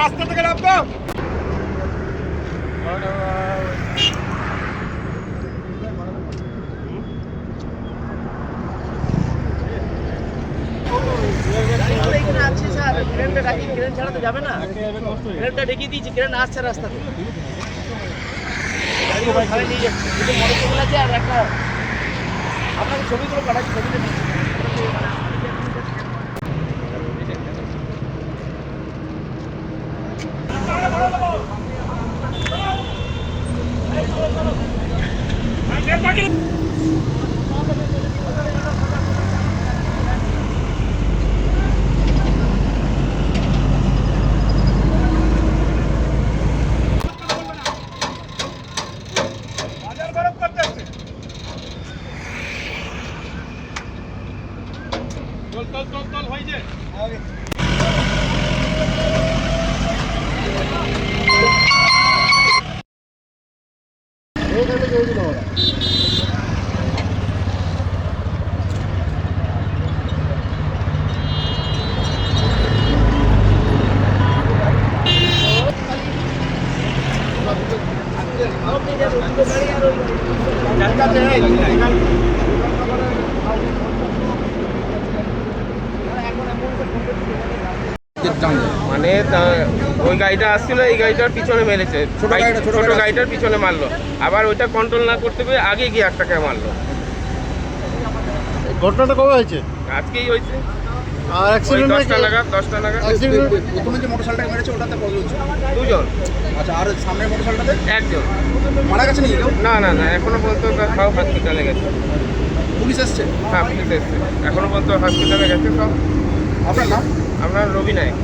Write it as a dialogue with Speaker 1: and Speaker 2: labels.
Speaker 1: রাস্তা থেকে
Speaker 2: ক্রেন ছাড়া তো যাবে না ক্রেনটা ডেকে দিয়েছি ক্রেন আসছে যাচ্ছে। দুটো মোটরসাইকেল আছে আর একটা, আপনাকে ছবিগুলো পাঠাচ্ছি, ছবিটা দিচ্ছি।
Speaker 1: বাজার গরম করতে আসছে চল চল চল চল হয়েছে
Speaker 3: মানে ওই গাড়িটা আসছিল এই গাড়িটার পিছনে মেরেছে। ছোট গাড়িটার পিছনে মারলো। আবার ওইটা কন্ট্রোল না করতে পেরে আগে গিয়ে একটাকে মারলো।
Speaker 4: ঘটনাটা কবে হয়েছে?
Speaker 3: আজকেই হয়েছে।
Speaker 4: আর অ্যাক্সিডেন্ট
Speaker 3: দশটা লাগা দশটা লাগা
Speaker 4: অ্যাক্সিডেন্ট
Speaker 5: প্রথমে যে মোটরসাইকেলটা মেরেছে ওটাতে কজন
Speaker 3: দুজন।
Speaker 5: আচ্ছা আর সামনের মোটরসাইকেলটাতে
Speaker 3: একজন।
Speaker 5: মারা গেছে নাকি কেউ?
Speaker 3: না না না এখনও পর্যন্ত সব হসপিটালে গেছে।
Speaker 5: পুলিশ আসছে
Speaker 3: হ্যাঁ পুলিশ এসছে। এখনও পর্যন্ত হসপিটালে গেছে সব।
Speaker 5: আপনার নাম?
Speaker 3: আপনার রবি নায়ক।